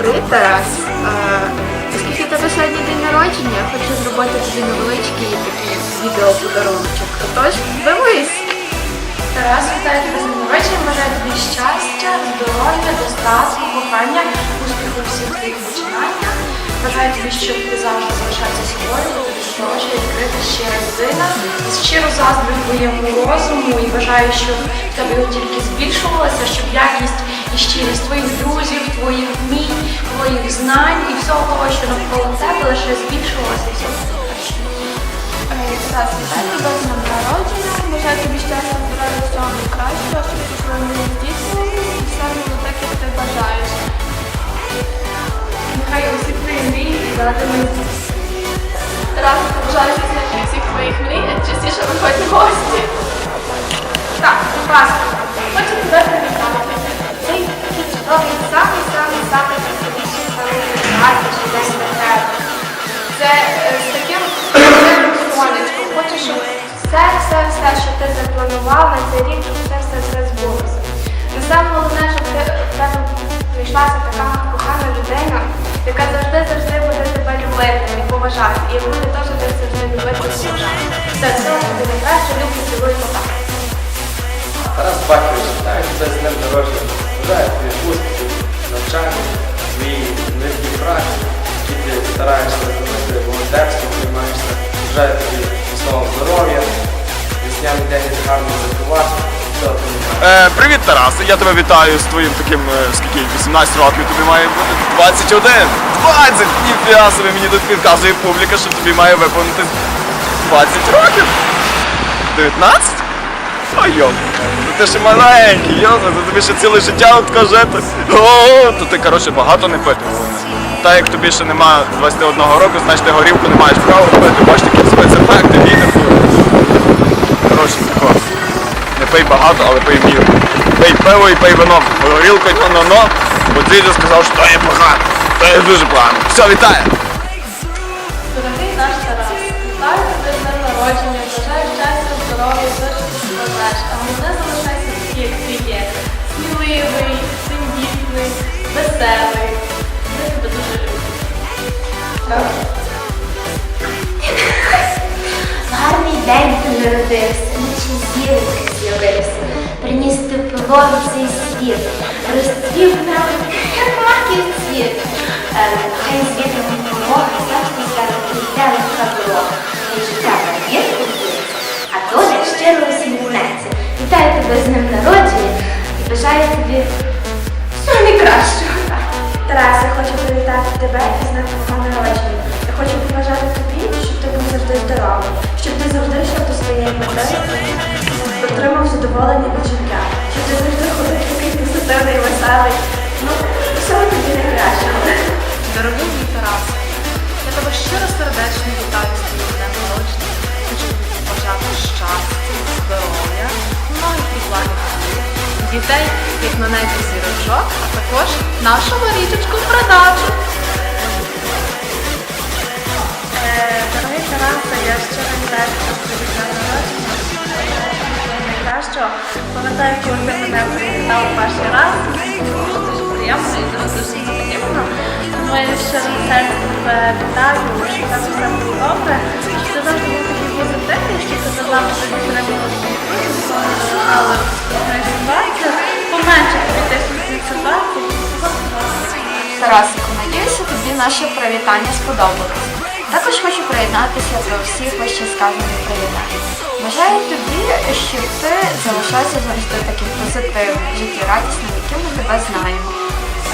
Тарас, оскільки тебе сьогодні день народження, я хочу зробити тобі невеличкий такий відеоподаруночок. Тож, дивись! Тарас, вітаю тебе з днем народження, бажаю тобі щастя, здоров'я, достатку, кохання, успіху у всіх твоїх починаннях. Бажаю тобі, щоб ти завжди залишався собою, хороша, відкрита, щира людина. Щиро заздрю твоєму розуму і бажаю, щоб в тебе тільки збільшувалося, щоб якість і щирість твоїх друзів, твоїх вмінь, твоїх знань і всього того, що навколо тебе лише збільшувалося краще. Тарас, вітаю з днем народження. Бажаю тобі щастя, здоров'я, всього найкращого, щоб ти свої мрії здійснювали і було так, як ти бажаєш. Нехай усі твої мрії задати Тарас, бажаю здійснення всіх твоїх мрій, а частіше виходь в гості. Так, прекрасно. Хочу тебе привітати. Все, все, все, що ти запланував на цей рік, щоб все, все, все збулося. І саме головне, щоб ти в тебе прийшлася така кохана людина, яка завжди, завжди буде тебе любити і поважати. І буде теж тебе завжди любити і поважати. Все, все, тобі найкраще, люблю, цілую, пока. Тарас Баків вітаю тебе з днем народження. Бажаю тобі навчання, твої низькі праці, які ти стараєшся робити волонтерством, займаєшся. Бажаю тобі міцного здоров'я, Е, привіт, Тарас. Я тебе вітаю з твоїм таким, е, скільки 18 років тобі має бути. 21! 20! Ніфіга собі мені тут підказує публіка, що тобі має виповнити 20 років. 19? Ой, йо, ну ти ще маленький, йо, то тобі ще ціле життя от жити. То ти, коротше, багато не пити. Та як тобі ще нема 21 року, значить ти горілку не маєш права пити. Бачиш, такі спецефекти, вітер. Коротше, тако. Не пий багато, але пий в міру. Пий пиво і пий вино. Горілку і но но бо дідько сказав, що то є погано. То є дуже погано. Все, вітаю! Дорогий наш Тарас, вітаю тебе з днем народження, бажаю щастя, здоров'я, все, що ти бажаєш. А головне залишайся такий, як ти є. Сміливий, тендітний, веселий. Ми тебе дуже любимо. Гарний день ти народився, наче зірки тепло цей світ, розцвів нам, як цвіт. Е, Хай з вітром помога, завжди йде легка дорога. І життя є а доля щиро усміхнеться. Вітаю тебе з ним народження і бажаю тобі всього найкращого. Я хочу привітати тебе і з днем народження. Я хочу побажати тобі, щоб ти був завжди здоровий, щоб ти завжди йшов до своєї мети, отримав задоволення від життя, ти завжди ходив такий позитивний, веселий. Ну, всього тобі найкращого. Дорогий мій Тарас, я тебе щиро сердечно вітаю з твоїм днем народження. Хочу побажати щастя, здоров'я, многих благих дітей, як на небі зірочок, а також нашу Марічечку продажу. Дорогий Тарасе, я щиро вітаю Найкращого. Пам'ятаю, коли ти мене привітав перший раз. Дуже дуже приємно і дуже дуже приємно. Я щиро серце тебе вітаю, щоб там все було добре. Ти завжди був такий позитивний, щоб ти завжди тобі треба було але ситуація поменше десь ситуації. Тарасику, надіюся, тобі наше привітання сподобалось. Також хочу приєднатися до всіх вище сказаних привітань. Бажаю тобі, щоб ти залишався завжди таким позитивним, життєрадісним, яким ми тебе знаємо.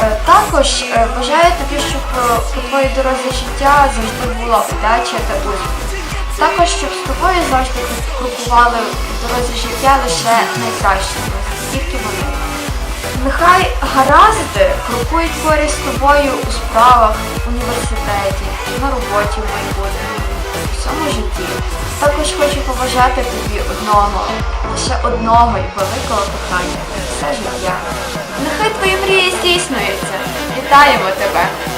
Е, Також е, бажаю тобі, щоб е, у твоїй дорозі життя завжди була удача та успіх. Також, щоб з тобою завжди крокували в дорозі життя лише найкращі, тільки вони. Нехай гаразди крокують поряд з тобою у справах, в університеті, на роботі в майбутньому, у всьому житті. Також хочу побажати тобі одного, лише одного і великого кохання все життя. Нехай твої мрії здійснюються. Вітаємо тебе!